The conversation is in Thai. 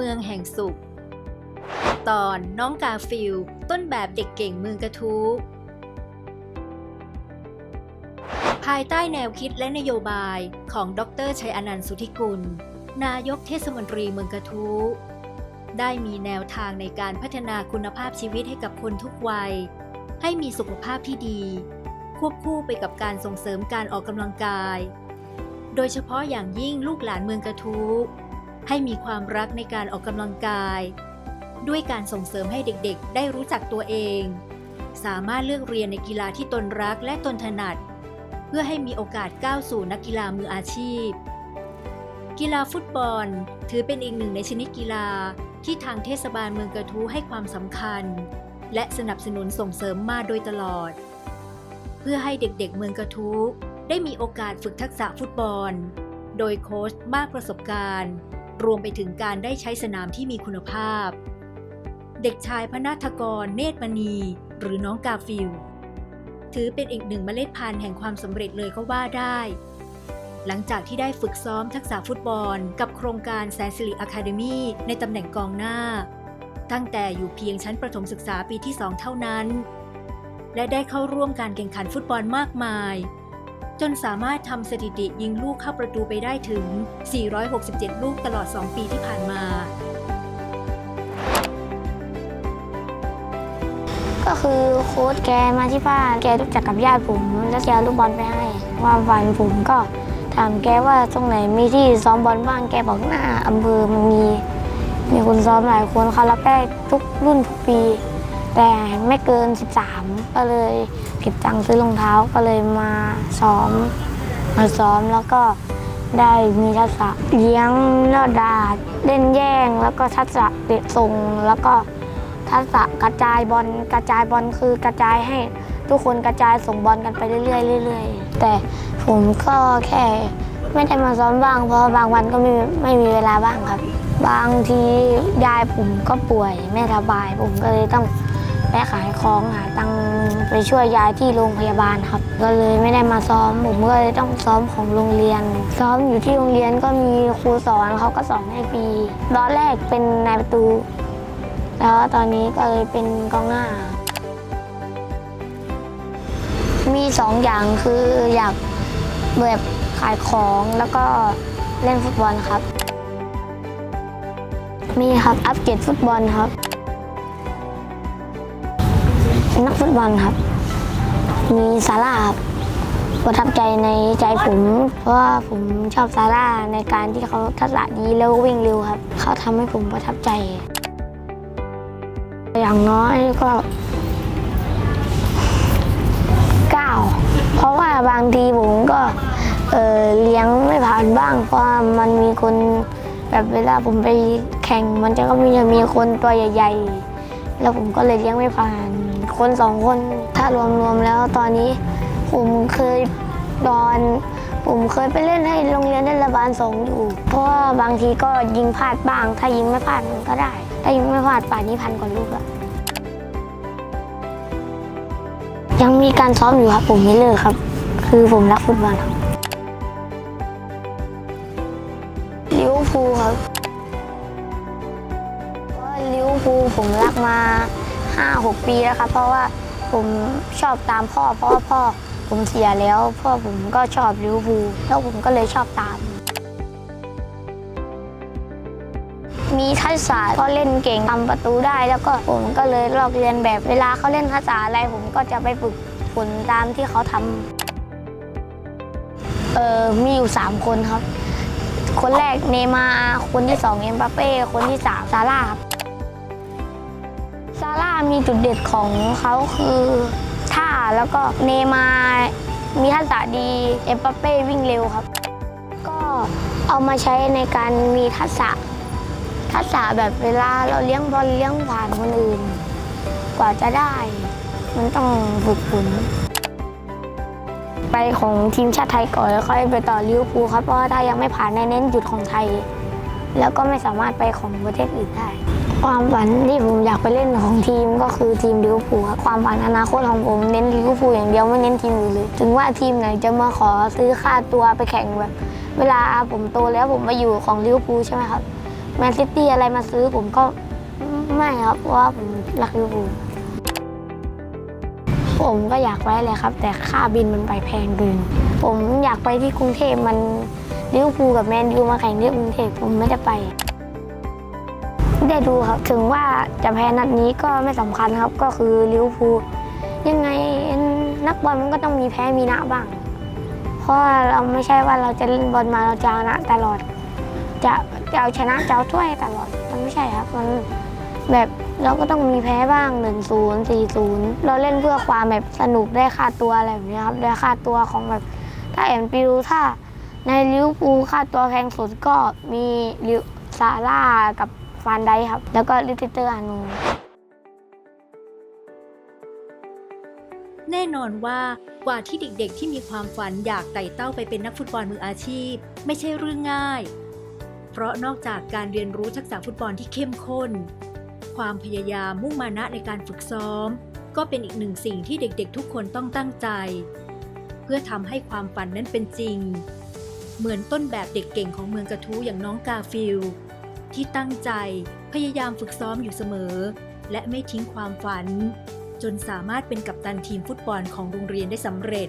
เมืองแห่งสุข ตอนน้องกาฟิลต้นแบบเด็กเก่งเมืองกระทู้ภายใต้แนวคิดและนโยบายของดรชัยอนันต์สุธิกุล นายกเทศมนตรีเมืองกระทู้ได้มีแนวทางในการพัฒนาคุณภาพชีวิตให้กับคนทุกวัย ให้มีสุขภาพที่ดี ควบคู่ไปกับการส่งเสริมการออกกำลังกาย โดยเฉพาะอย่างยิ่งลูกหลานเมืองกระทู้ ให้มีความรักในการออกกำลังกาย ด้วยการส่งเสริมให้เด็กๆ ได้รู้จักตัวเอง สามารถเลือกเรียนในกีฬาที่ตนรักและตนถนัด เพื่อให้มีโอกาสก้าวสู่นักกีฬามืออาชีพ กีฬาฟุตบอล ถือเป็นอีกหนึ่งในชนิดกีฬาที่ทางเทศบาลเมืองกระทู้ให้ความสำคัญ และสนับสนุนส่งเสริมมาโดยตลอด เพื่อให้เด็กๆ เมืองกระทู้ได้มีโอกาสฝึกทักษะฟุตบอล โดยโค้ชมากประสบการณ์ รวมไปถึงการได้ใช้สนามที่มีคุณภาพ เด็กชายพนาธกรเนตรมณี หรือน้องกาฟิลถือเป็นอีกหนึ่งเมล็ดพันธุ์แห่งความสำเร็จเลยก็ว่าได้ หลังจากที่ได้ฝึกซ้อมทักษะฟุตบอลกับโครงการแสนสิริอะคาเดมีในตำแหน่งกองหน้า ตั้งแต่อยู่เพียงชั้นประถมศึกษาปีที่ 2 เท่านั้น และได้เข้าร่วมการแข่งขันฟุตบอลมากมาย จนสามารถทำสถิติยิงลูกเข้าประตูไปได้ถึง 467 ลูกตลอด 2 ปีที่ผ่านมา ก็คือโค้ชแกมาที่บ้านแกรู้จักกับญาติผม แล้วแกลูกบอลไปให้ความฝันผมก็ถามแกว่าตรงไหนมีที่ซ้อมบอลบ้างแกบอกหน้าอำเภอมันมีมีคนซ้อมหลายคนเขารับได้ทุกรุ่นทุกปี แต่ไม่เกิน 13 ก็เลยเก็บตังค์ซื้อรองเท้าก็เลยมาซ้อม มาซ้อมแล้วก็ได้มีทักษะเลี้ยงลอดดาเล่นแย่ง แล้วก็ทักษะเตะส่งแล้วก็ทักษะกระจายบอลกระจายบอลคือกระจายให้ทุกคนกระจายส่งบอลกันไปเรื่อยๆเรื่อยๆ แต่ผมก็แค่ไม่ได้มาซ้อมบ้าง เพราะบางวันก็ไม่ไม่มีเวลาบ้างครับ บางทียายผมก็ป่วยไม่สบายผมก็เลยต้อง ไปขายของหาตังค์ไปช่วยยายที่โรงพยาบาลครับ ก็เลยไม่ได้มาซ้อมผมก็เลยต้องซ้อมของโรงเรียน ซ้อมอยู่ที่โรงเรียนก็มีครูสอนเขาก็สอนให้ฟรีตอนแรกเป็นนายประตู แล้วตอนนี้ก็เลยเป็นกองหน้า มีสองอย่างคืออยากแบบขายของแล้วก็เล่นฟุตบอลครับ มีครับอัปเกรดฟุตบอลครับ นักฟุตบอลครับ มีซาร่าครับประทับใจในใจผม เพราะว่าผมชอบซาร่าในการที่เขาทักษะดีแล้ววิ่งเร็วครับ เขาทำให้ผมประทับใจ อย่างน้อยก็เก้าเพราะว่าบางทีผมก็เออเลี้ยงไม่ผ่านบ้าง เพราะมันมีคนแบบเวลาผมไปแข่งมันจะก็มีจะมีคนตัวใหญ่ ๆ แล้วผมก็เลยเลี้ยงไม่ผ่าน คนสองคน ถ้ารวมๆแล้วตอนนี้ผมเคยตอน ผมเคยไปเล่นให้โรงเรียนเทศบาลสองอยู่ เพราะว่าบางทีก็ยิงพลาดบ้าง ถ้ายิงไม่พลาดมันก็ได้ ถ้ายิงไม่พลาดป่านนี้พันกว่าลูกอะยังมีการซ้อมอยู่ครับผมไม่เลิกครับ คือผมรักฟุตบอลครับลิเวอร์พูลครับเพราะลิเวอร์พูลผมรักมา 5-6 ปีแล้วครับเพราะว่าผมชอบตามพ่อ เพราะว่าพ่อผมเสียแล้ว พ่อผมก็ชอบลิเวอร์พูลแล้วผมก็เลยชอบตาม มีทักษะก็เล่นเก่งทำประตูได้ แล้วก็ผมก็เลยลอกเรียนแบบเวลาเขาเล่นทักษะอะไร ผมก็จะไปฝึกฝนตามที่เขาทำเออมีอยู่ 3 คนครับ คนแรกเนมาร์คนที่ 2 เอ็มบัปเป้ คนที่ 3 ซาร่าครับซาร่า มีจุดเด่นของเขาคือท่าแล้วก็เนมามีทักษะดีเอ็มบัปเป้วิ่งเร็วครับ ก็เอามาใช้ในการมีทักษะทักษะแบบเวลาเราเลี้ยงบอลเลี้ยงผ่านคนอื่น กว่าจะได้ มันต้องฝึกฝนไปของทีมชาติไทยก่อนแล้วค่อยไปต่อลิเวอร์พูลครับเพราะว่าถ้ายังไม่ผ่านในเน้นจุดของไทย แล้วก็ไม่สามารถไปของประเทศอื่นได้ ความฝันที่ผมอยากไปเล่นของทีมก็คือทีมลิเวอร์พูลครับความฝันอนาคตของผมเน้นลิเวอร์พูลอย่างเดียวไม่เน้นทีมอื่นเลย ถึงว่าทีมไหนจะมาขอซื้อค่าตัวไปแข่งแบบ เวลาผมโตแล้วผมมาอยู่ของลิเวอร์พูลใช่ไหมครับแมนซิตี้อะไรมาซื้อผมก็ไม่ครับเพราะว่าผมรักลิเวอร์พูลผมก็อยากไปเลยครับ แต่ค่าบินมันไปแพงเกิน ผมอยากไปที่กรุงเทพมัน ลิเวอร์พูลกับแมนยูมาแข่งที่กรุงเทพผมไม่ได้ไป ได้ดูครับถึงว่าจะแพ้นัดนี้ก็ไม่สำคัญครับก็คือลิเวอร์พูลยังไงนักบอลมันก็ต้องมีแพ้มีนะบ้าง เพราะเราไม่ใช่ว่าเราจะเล่นบอลมาเราจะชนะตลอด จะจะเอาชนะจะเอาถ้วยตลอดมันไม่ใช่ครับมันแบบเราก็ต้องมีแพ้บ้าง1 0 4 0 เราเล่นเพื่อความแบบสนุกได้ค่าตัวอะไรแบบนี้ครับได้ค่าตัวของแบบถ้าแอนปิรูถ้า ในลิเวอร์พูลค่าตัวแพงสุดก็มีลิวซาร่ากับฟานไดครับ แล้วก็ลิติเตอร์อานู แน่นอนว่ากว่าที่เด็กๆ ที่มีความฝันอยากไต่เต้าไปเป็นนักฟุตบอลมืออาชีพ ไม่ใช่เรื่องง่าย เพราะนอกจากการเรียนรู้ทักษะฟุตบอลที่เข้มข้น ความพยายามมุ่งมานะในการฝึกซ้อม ก็เป็นอีกหนึ่งสิ่งที่เด็กๆ ทุกคนต้องตั้งใจ เพื่อทำให้ความฝันนั้นเป็นจริง เหมือนต้นแบบเด็กเก่งของเมืองกระทู้อย่างน้องกาฟิลที่ตั้งใจพยายามฝึกซ้อมอยู่เสมอ และไม่ทิ้งความฝัน จนสามารถเป็นกัปตันทีมฟุตบอลของโรงเรียนได้สำเร็จ